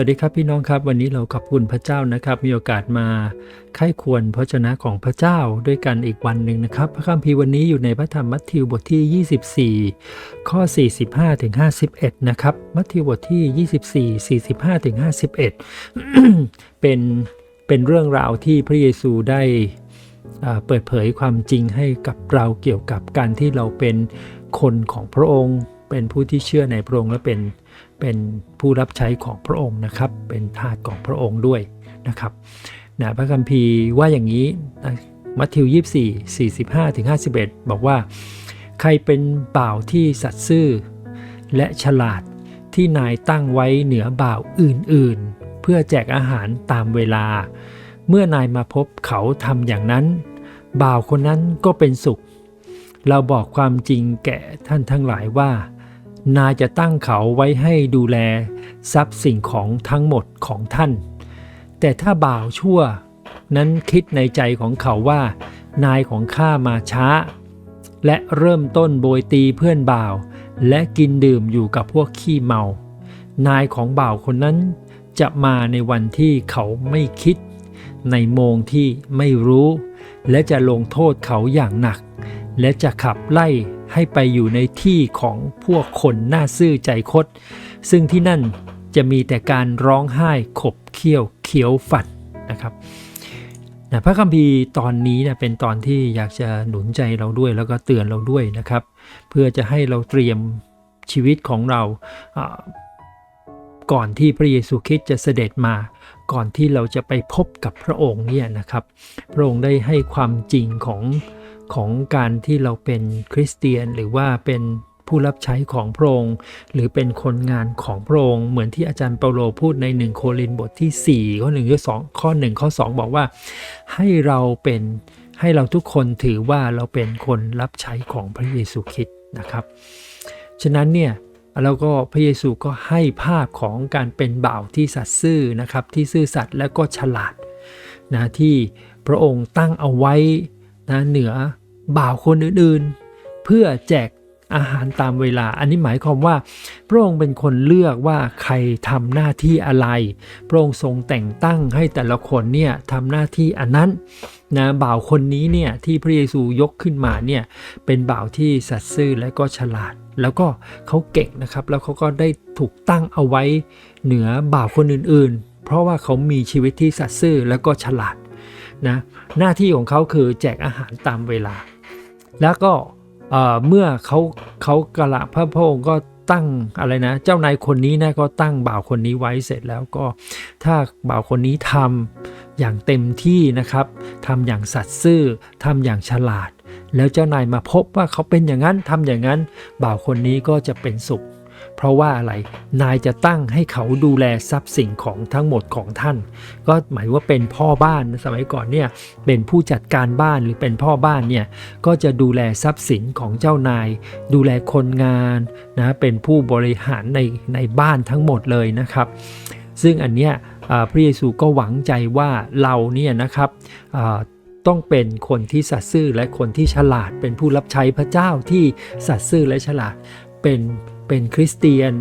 วัสดีครับพี่น้องครับวันนี้เราขอบคุณพระเจ้านะครับ มีโอกาสมาไข้ควรพระชนะของพระเจ้าด้วยกันอีกวันหนึ่งนะครับ พระคัมภีร์วันนี้อยู่ในพระธรรมมัทธิวบทที่ 24 ข้อ 45ถึง51 นะครับ มัทธิวบทที่ 24 45ถึง51 เป็นเป็นเรื่องราวที่พระเยซูได้เปิดเผยความจริงให้กับเราเกี่ยวกับการที่เราเป็นคนของพระองค์ เป็นผู้ที่เชื่อในพระองค์และเป็น เป็นผู้รับใช้ของพระองค์นะครับ เป็นทาสของพระองค์ด้วยนะครับนะพระคัมภีร์ว่าอย่างนี้มัทธิว 24 45ถึง51 บอกว่า ใครเป็นบ่าวที่สัตย์ซื่อ และฉลาดที่นายตั้งไว้เหนือบ่าวอื่นๆ เพื่อแจกอาหารตามเวลา เมื่อนายมาพบเขาทำอย่างนั้น บ่าวคนนั้นก็เป็นสุข เราบอกความจริงแก่ท่านทั้งหลายว่า นายจะตั้งเขาไว้ให้ดูแล ทรัพย์สิ่งของทั้งหมดของท่าน แต่ถ้าบ่าวชั่ว นั้นคิดในใจของเขาว่า นายของข้ามาช้า และเริ่มต้นโบยตีเพื่อนบ่าว และกินดื่มอยู่กับพวกขี้เมา นายของบ่าวคนนั้นจะมาในวันที่เขาไม่คิด ในโมงที่ไม่รู้ และจะลงโทษเขาอย่างหนัก และจะขับไล่ ให้ไปอยู่ในที่ของพวกคนหน้าซื่อใจคด ซึ่งที่นั่นจะมีแต่การร้องไห้ขบเคี้ยวเขียวฝันนะครับนะพระคัมภีร์ตอนนี้เนะเป็นตอนที่อยากจะหนุนใจเราด้วยแล้วก็เตือนเราด้วยนะครับ เพื่อจะให้เราเตรียมชีวิตของเราอ่าก่อนที่พระเยซูคริสต์จะเสด็จมา ก่อนที่เราจะไปพบกับพระองค์เนี่ยนะครับ พระองค์ได้ให้ความจริงของ ของการที่เราเป็นคริสเตียนหรือว่าเป็นผู้รับใช้ของพระองค์หรือเป็นคนงานของพระองค์เหมือนที่อาจารย์เปาโลพูดในหนึ่งโครินบทที่ 4 ข้อ1ข้อ2ข้อ 1 ข้อ 2 บอกว่า ให้เราเป็นให้เราทุกคนถือว่าเราเป็นคนรับใช้ของพระเยซูคริสต์นะครับ ฉะนั้นเนี่ยแล้วก็พระเยซูก็ให้ภาพของการเป็นบ่าวที่สัตย์ซื่อนะครับที่ซื่อสัตย์และก็ฉลาดนะที่พระองค์ตั้งเอาไว้ นะเหนือบ่าวคนอื่นๆ เพื่อแจกอาหารตามเวลา อันนี้หมายความว่า พระองค์เป็นคนเลือกว่าใครทำหน้าที่อะไร พระองค์ทรงแต่งตั้งให้แต่ละคนเนี่ยทำหน้าที่อันนั้นนะบ่าวคนนี้เนี่ยที่พระเยซูยกขึ้นมาเนี่ยเป็นบ่าวที่สัตย์ซื่อและก็ฉลาด แล้วก็เขาเก่งนะครับ แล้วเขาก็ได้ถูกตั้งเอาไว้เหนือบ่าวคนอื่นๆ เพราะว่าเขามีชีวิตที่สัตย์ซื่อและก็ฉลาด นะหน้าที่ของเขาคือแจกอาหารตามเวลา แล้วก็เเมื่อเขาเขากระพระพระองค์ก็ตั้งอะไรนะ เจ้านายคนนี้นะก็ตั้งบ่าวคนนี้ไว้เสร็จแล้วก็ถ้าบ่าวคนนี้ทำอย่างเต็มที่นะครับทำอย่างสัตย์ซื่อทำอย่างฉลาด แล้วเจ้านายมาพบว่าเขาเป็นอย่างนั้นทำอย่างนั้น บ่าวคนนี้ก็จะเป็นสุข เพราะว่าอะไรนายจะตั้งให้เขาดูแลทรัพย์สินของทั้งหมดของท่าน ก็หมายว่าเป็นพ่อบ้านสมัยก่อนเนี่ยเป็นผู้จัดการบ้านหรือเป็นพ่อบ้านเนี่ยก็จะดูแลทรัพย์สินของเจ้านาย ดูแลคนงานนะเป็นผู้บริหารในในบ้านทั้งหมดเลยนะครับ ซึ่งอันเนี้ยพระเยซูก็หวังใจว่าเราเนี่ยนะครับต้องเป็นคนที่สัตย์ซื่อและคนที่ฉลาด เป็นผู้รับใช้พระเจ้าที่สัตย์ซื่อและฉลาดเป็น เป็นคริสเตียน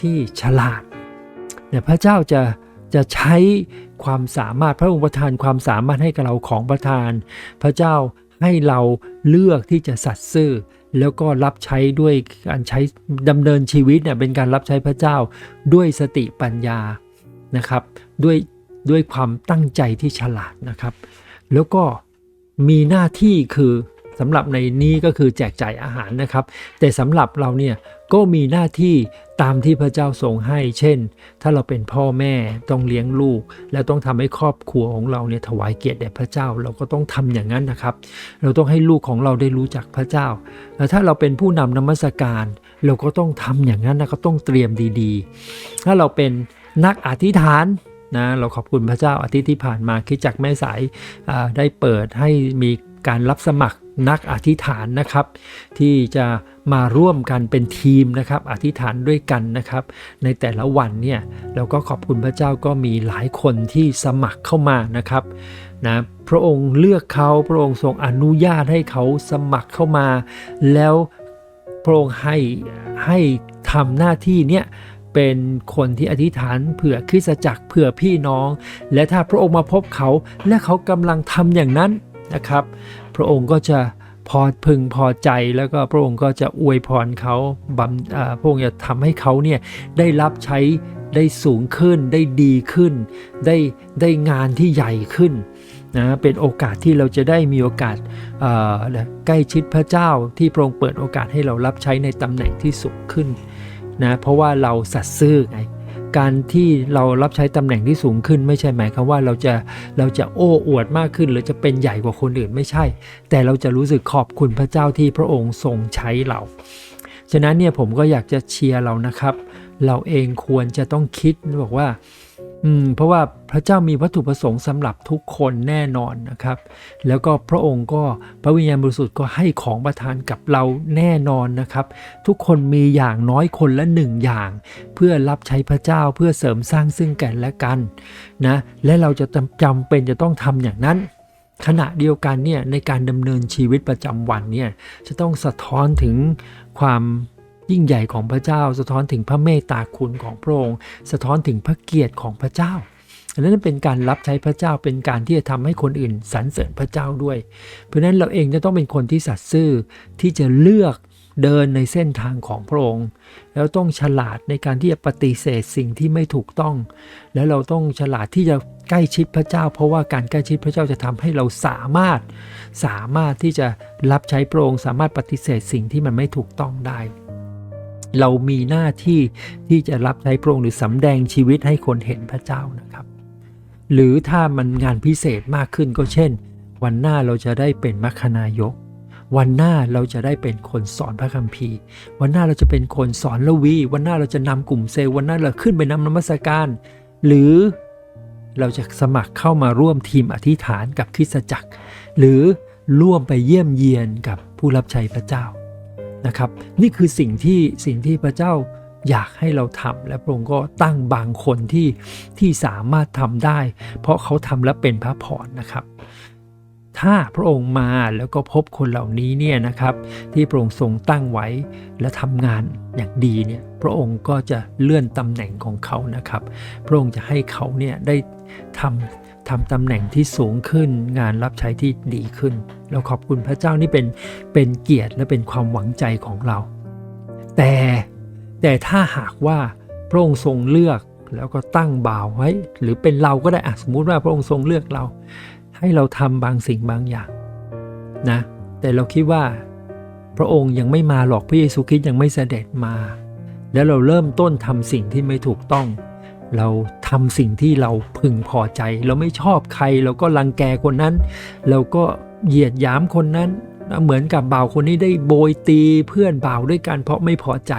ที่ฉลาดเนี่ยพระเจ้าจะจะใช้ความสามารถพระองค์ประทานความสามารถให้กับเราของประทาน พระเจ้าให้เราเลือกที่จะสัตย์ซื่อ แล้วก็รับใช้ด้วยการใช้ดำเนินชีวิตเนี่ยเป็นการรับใช้พระเจ้าด้วยสติปัญญานะครับ ด้วยด้วยความตั้งใจที่ฉลาดนะครับ แล้วก็มีหน้าที่คือ สำหรับในนี้ก็คือแจกจ่ายอาหารนะครับ แต่สำหรับเราเนี่ยก็มีหน้าที่ตามที่พระเจ้าทรงให้ เช่น ถ้าเราเป็นพ่อแม่ต้องเลี้ยงลูก แล้วต้องทำให้ครอบครัวของเราเนี่ยถวายเกียรติแด่พระเจ้า เราก็ต้องทำอย่างนั้นนะครับ เราต้องให้ลูกของเราได้รู้จักพระเจ้า แล้วถ้าเราเป็นผู้นำนมัสการ เราก็ต้องทำอย่างนั้นนะก็ต้องเตรียมดีๆ ถ้าเราเป็นนักอธิษฐานนะเราขอบคุณพระเจ้าอาทิตย์ที่ผ่านมาคิดจักแม่สายได้เปิดให้มีการรับสมัคร นักอธิษฐานนะครับ ที่จะมาร่วมกันเป็นทีมนะครับ อธิษฐานด้วยกันนะครับ ในแต่ละวันเนี่ยเราก็ขอบคุณพระเจ้าก็มีหลายคนที่สมัครเข้ามานะครับนะพระองค์เลือกเขาพระองค์ทรงอนุญาตให้เขาสมัครเข้ามา แล้วพระองค์ให้ให้ทำหน้าที่เนี่ยเป็นคนที่อธิษฐานเผื่อคริสตจักรเผื่อพี่น้อง และถ้าพระองค์มาพบเขา และเขากำลังทำอย่างนั้น นะครับ พระองค์ก็จะพอพึงพอใจแล้วก็พระองค์ก็จะอวยพรเขาบำพระองค์จะทำให้เขาเนี่ยได้รับใช้ได้สูงขึ้นได้ดีขึ้น ได้ได้งานที่ใหญ่ขึ้นนะเป็นโอกาสที่เราจะได้มีโอกาสใกล้ชิดพระเจ้าที่พระองค์เปิดโอกาสให้เรารับใช้ในตำแหน่งที่สูงขึ้นนะเพราะว่าเราสัตย์ซื่อไง การที่เรารับใช้ตำแหน่งที่สูงขึ้น ไม่ใช่หมายความว่าเราจะเราจะโอ้อวดมากขึ้น หรือจะเป็นใหญ่กว่าคนอื่นไม่ใช่ แต่เราจะรู้สึกขอบคุณพระเจ้าที่พระองค์ทรงใช้เรา ฉะนั้นเนี่ยผมก็อยากจะเชียร์เรานะครับ เราเองควรจะต้องคิดบอกว่า อืมเพราะว่าพระเจ้ามีวัตถุประสงค์สำหรับทุกคนแน่นอนนะครับ แล้วก็พระองค์ก็พระวิญญาณบริสุทธิ์ก็ให้ของประทานกับเราแน่นอนนะครับ ทุกคนมีอย่างน้อยคนละหนึ่งอย่าง เพื่อรับใช้พระเจ้าเพื่อเสริมสร้างซึ่งกันและกันนะและเราจะจำจำเป็นจะต้องทำอย่างนั้นขณะเดียวกันเนี่ยในการดำเนินชีวิตประจำวันเนี่ยจะต้องสะท้อนถึงความ ยิ่งใหญ่ของพระเจ้า สะท้อนถึงพระเมตตาคุณของพระองค์ สะท้อนถึงพระเกียรติของพระเจ้าอันนั้นเป็นการรับใช้พระเจ้าเป็นการที่จะทำให้คนอื่นสรรเสริญพระเจ้าด้วย เพราะฉะนั้นเราเองจะต้องเป็นคนที่สัตย์ซื่อที่จะเลือกเดินในเส้นทางของพระองค์ แล้วต้องฉลาดในการที่จะปฏิเสธสิ่งที่ไม่ถูกต้อง แล้วเราต้องฉลาดที่จะใกล้ชิดพระเจ้า เพราะว่าการใกล้ชิดพระเจ้าจะทำให้เราสามารถ สามารถที่จะรับใช้พระองค์สามารถปฏิเสธสิ่งที่มันไม่ถูกต้องได้ เรามีหน้าที่ที่จะรับใช้พระองค์หรือสำแดงชีวิตให้คนเห็นพระเจ้านะครับ หรือถ้ามันงานพิเศษมากขึ้นก็เช่น วันหน้าเราจะได้เป็นมัคคนายก วันหน้าเราจะได้เป็นคนสอนพระคัมภีร์ วันหน้าเราจะเป็นคนสอนละวี วันหน้าเราจะนำกลุ่มเซลวันหน้าเราขึ้นไปนำนมัสการ หรือเราจะสมัครเข้ามาร่วมทีมอธิษฐานกับคริสตจักร หรือร่วมไปเยี่ยมเยียนกับผู้รับใช้พระเจ้า นะครับ นี่คือสิ่งที่สิ่งที่พระเจ้าอยากให้เราทำและพระองค์ก็ตั้งบางคนที่ที่สามารถทำได้ เพราะเขาทำและเป็นพระพรนะครับ ถ้าพระองค์มาแล้วก็พบคนเหล่านี้เนี่ยนะครับ ที่พระองค์ทรงตั้งไว้และทำงานอย่างดีเนี่ยพระองค์ก็จะเลื่อนตำแหน่งของเขานะครับ พระองค์จะให้เขาเนี่ยได้ทำ ทำตำแหน่งที่สูงขึ้น งานรับใช้ที่ดีขึ้น เราขอบคุณพระเจ้านี่เป็นเป็นเกียรติและเป็นความหวังใจของเรา แต่แต่ถ้าหากว่าพระองค์ทรงเลือกแล้วก็ตั้งบ่าวไว้ หรือเป็นเราก็ได้อะสมมุติว่าพระองค์ทรงเลือกเรา ให้เราทำบางสิ่งบางอย่างนะแต่เราคิดว่าพระองค์ยังไม่มาหรอกพระเยซูคริสต์ยังไม่เสด็จมา แล้วเราเริ่มต้นทำสิ่งที่ไม่ถูกต้อง เราทำสิ่งที่เราพึงพอใจ เราไม่ชอบใครเราก็รังแกคนนั้น เราก็เหยียดหยามคนนั้นเหมือนกับบ่าวคนนี้ได้โบยตีเพื่อนบ่าวด้วยกันเพราะไม่พอใจ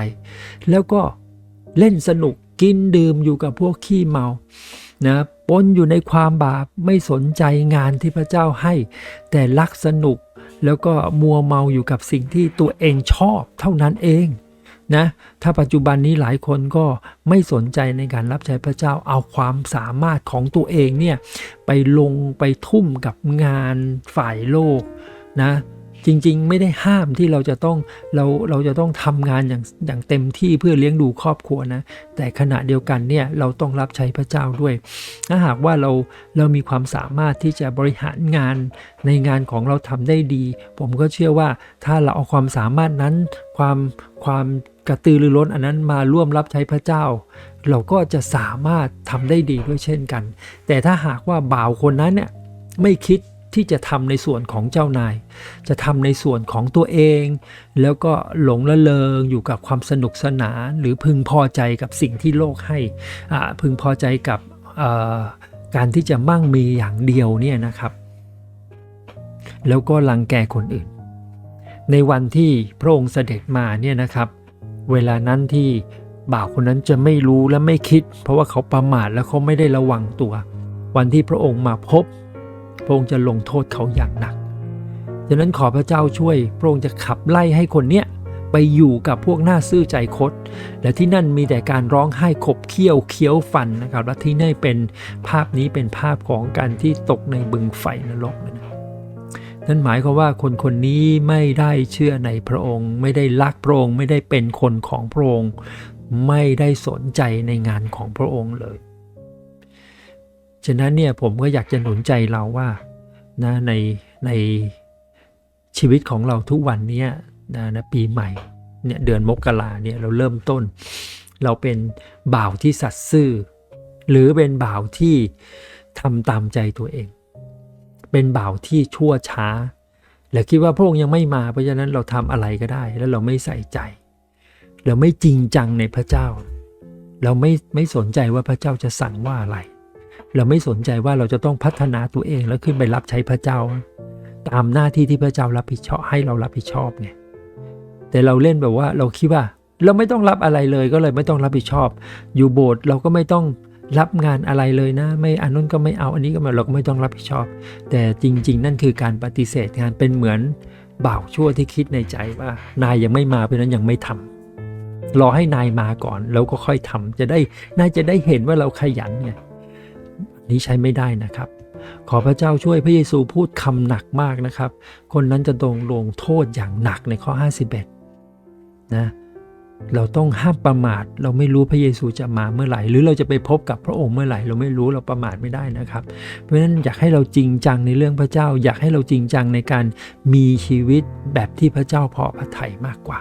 แล้วก็เล่นสนุกกินดื่มอยู่กับพวกขี้เมานะปนอยู่ในความบาปไม่สนใจงานที่พระเจ้าให้ แต่ลักสนุกแล้วก็มัวเมาอยู่กับสิ่งที่ตัวเองชอบเท่านั้นเอง นะถ้าปัจจุบันนี้หลายคนก็ไม่สนใจในการรับใช้พระเจ้าเอาความสามารถของตัวเองเนี่ยไปลงไปทุ่มกับงานฝ่ายโลกนะจริงๆ ไม่ได้ห้ามที่เราจะต้องเราเราจะต้องทำงานอย่างอย่างเต็มที่เพื่อเลี้ยงดูครอบครัวนะ แต่ขณะเดียวกันเนี่ยเราต้องรับใช้พระเจ้าด้วย ถ้าหากว่าเราเรามีความสามารถที่จะบริหารงานในงานของเราทำได้ดี ผมก็เชื่อว่าถ้าเราเอาความสามารถนั้นความความ กระตือรือร้นอันนั้นมาร่วมรับใช้พระเจ้า เราก็จะสามารถทำได้ดีด้วยเช่นกัน แต่ถ้าหากว่าบ่าวคนนั้นเนี่ยไม่คิดที่จะทำในส่วนของเจ้านาย จะทำในส่วนของตัวเอง แล้วก็หลงละเลงอยู่กับความสนุกสนานหรือพึงพอใจกับสิ่งที่โลกให้อ่าพึงพอใจกับการที่จะมั่งมีอย่างเดียวเนี่ยนะครับ แล้วก็ลังแกคนอื่น ในวันที่พระองค์เสด็จมาเนี่ยนะครับ เวลานั้นที่บ่าวคนนั้นจะไม่รู้และไม่คิด เพราะว่าเขาประมาทและเขาไม่ได้ระวังตัว วันที่พระองค์มาพบ พระองค์จะลงโทษเขาอย่างหนักฉะนั้นขอพระเจ้าช่วย พระองค์จะขับไล่ให้คนเนี้ยไปอยู่กับพวกหน้าซื่อใจคดและที่นั่นมีแต่การร้องไห้ขบเคี้ยวเคี้ยวฟันนะครับและที่นี่เป็นภาพนี้เป็นภาพของการที่ตกในบึงไฟนรกนะ นั่นหมายความว่าคนคนนี้ไม่ได้เชื่อในพระองค์ ไม่ได้รักพระองค์ ไม่ได้เป็นคนของพระองค์ ไม่ได้สนใจในงานของพระองค์เลย ฉะนั้นเนี่ยผมก็อยากจะหนุนใจเราว่านะในในชีวิตของเราทุกวันนี้นะนะปีใหม่เนี่ยเดือนมกราเนี่ยเราเริ่มต้น เราเป็นบ่าวที่สัตย์ซื่อ หรือเป็นบ่าวที่ทำตามใจตัวเอง เป็นบ่าวที่ชั่วช้า และคิดว่าพระองค์ยังไม่มา เพราะฉะนั้นเราทำอะไรก็ได้ แล้วเราไม่ใส่ใจ เราไม่จริงจังในพระเจ้า เราไม่ไม่สนใจว่าพระเจ้าจะสั่งว่าอะไร เราไม่สนใจว่าเราจะต้องพัฒนาตัวเองแล้วขึ้นไปรับใช้พระเจ้า ตามหน้าที่ที่พระเจ้ารับผิดชอบให้เรารับผิดชอบไงแต่เราเล่นแบบว่าเราคิดว่า เราไม่ต้องรับอะไรเลยก็เลยไม่ต้องรับผิดชอบ อยู่โบสถ์เราก็ไม่ต้อง รับงานอะไรเลยนะ ไม่อันนู้นก็ไม่เอาอันนี้ก็ไม่เราก็ไม่ต้องรับผิดชอบ แต่จริง ๆ นั่นคือการปฏิเสธงานเป็นเหมือนบ่าวชั่วที่คิดในใจว่านายยังไม่มาเพราะนั้นยังไม่ทำรอให้นายมาก่อนแล้วก็ค่อยทำจะได้นายจะได้เห็นว่าเราขยันไงอันนี้ใช้ไม่ได้นะครับ ขอพระเจ้าช่วยพระเยซูพูดคำหนักมากนะครับ คนนั้นจะโดนลงโทษอย่างหนักในข้อ 51 นะ เราต้องห้ามประมาท เราไม่รู้พระเยซูจะมาเมื่อไหร่ หรือเราจะไปพบกับพระองค์เมื่อไหร่ เราไม่รู้เราประมาทไม่ได้นะครับ เพราะฉะนั้นอยากให้เราจริงจังในเรื่องพระเจ้า อยากให้เราจริงจังในการมีชีวิตแบบที่พระเจ้าพอพระทัยมากกว่า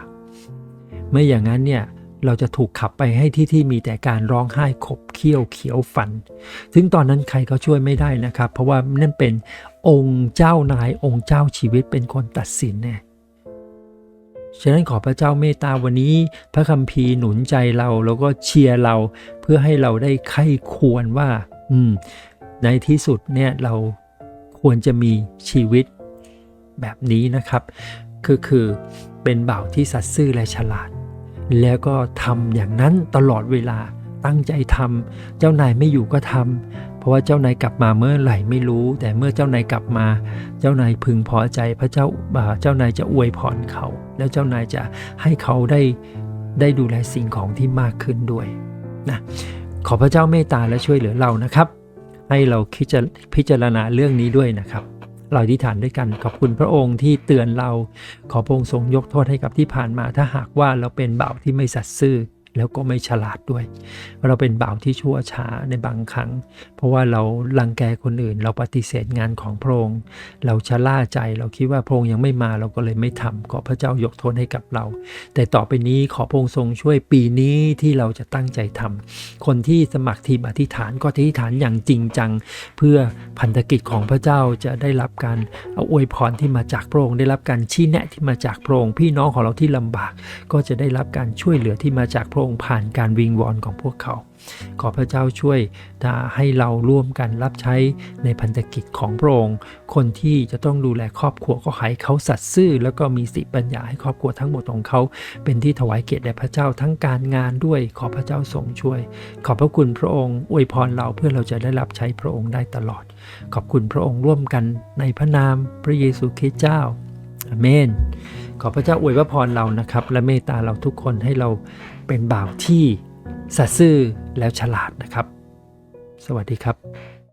ไม่อย่างนั้นเนี่ยเราจะถูกขับไปให้ที่ที่มีแต่การร้องไห้ขบเคี้ยวเขียวฟัน ถึงตอนนั้นใครก็ช่วยไม่ได้นะครับ เพราะว่านั่นเป็นองค์เจ้านายองค์เจ้าชีวิตเป็นคนตัดสินแน่ ฉะนั้นขอพระเจ้าเมตตาวันนี้ พระคัมภีร์หนุนใจเราแล้วก็เชียร์เราเพื่อให้เราได้ไข้ควรว่า อืม ในที่สุดเนี่ยเราควรจะมีชีวิตแบบนี้นะครับ คือคือเป็นบ่าวที่สัตย์ซื่อและฉลาด แล้วก็ทำอย่างนั้นตลอดเวลา ตั้งใจทำเจ้านายไม่อยู่ก็ทำเพราะว่าเจ้านายกลับมาเมื่อไหร่ไม่รู้ แต่เมื่อเจ้านายกลับมา เจ้านายพึงพอใจพระเจ้าอ่าเจ้านายจะอวยพรเขา แล้วเจ้านายจะให้เขาได้ได้ดูแลสิ่งของที่มากขึ้นด้วยนะขอพระเจ้าเมตตาและช่วยเหลือเรานะครับ ให้เราคิดจะพิจารณาเรื่องนี้ด้วยนะครับเราอธิษฐานด้วยกันขอบคุณพระองค์ที่เตือนเรา ขอพระองค์ทรงยกโทษให้กับที่ผ่านมา ถ้าหากว่าเราเป็นบ่าวที่ไม่สัตย์ซื่อ แล้วก็ไม่ฉลาดด้วย เราเป็นบ่าวที่ชั่วช้าในบางครั้ง เพราะว่าเราลังแกคนอื่น เราปฏิเสธงานของพระองค์ เราชะล่าใจ เราคิดว่าพระองค์ยังไม่มาเราก็เลยไม่ทำขอพระเจ้ายกโทษให้กับเรา แต่ต่อไปนี้ขอพระองค์ทรงช่วยปีนี้ที่เราจะตั้งใจทำคนที่สมัครทีมอธิษฐานก็อธิษฐานอย่างจริงจัง เพื่อพันธกิจของพระเจ้าจะได้รับการเอาอวยพรที่มาจากพระองค์ได้รับการชี้แนะที่มาจากพระองค์พี่น้องของเราที่ลำบาก ก็จะได้รับการช่วยเหลือที่มาจากพระองค์ผ่านการวิงวอนของพวกเขา ขอพระเจ้าช่วยให้เราร่วมกันรับใช้ในพันธกิจของพระองค์ คนที่จะต้องดูแลครอบครัวก็ให้เขาสัตย์ซื่อ แล้วก็มีสิปัญญาให้ครอบครัวทั้งหมดของเขา เป็นที่ถวายเกียรติแด่พระเจ้าทั้งการงานด้วย ขอพระเจ้าทรงช่วย ขอบพระคุณพระองค์อวยพรเราเพื่อเราจะได้รับใช้พระองค์ได้ตลอด ขอบคุณพระองค์ร่วมกันในพระนามพระเยซูคริสต์เจ้าอเมนขอพระเจ้าอวยพระพรเรานะครับ และเมตตาเราทุกคนให้เรา เป็นบ่าวที่สัตซ์ซื่อแล้วฉลาดนะครับ สวัสดีครับ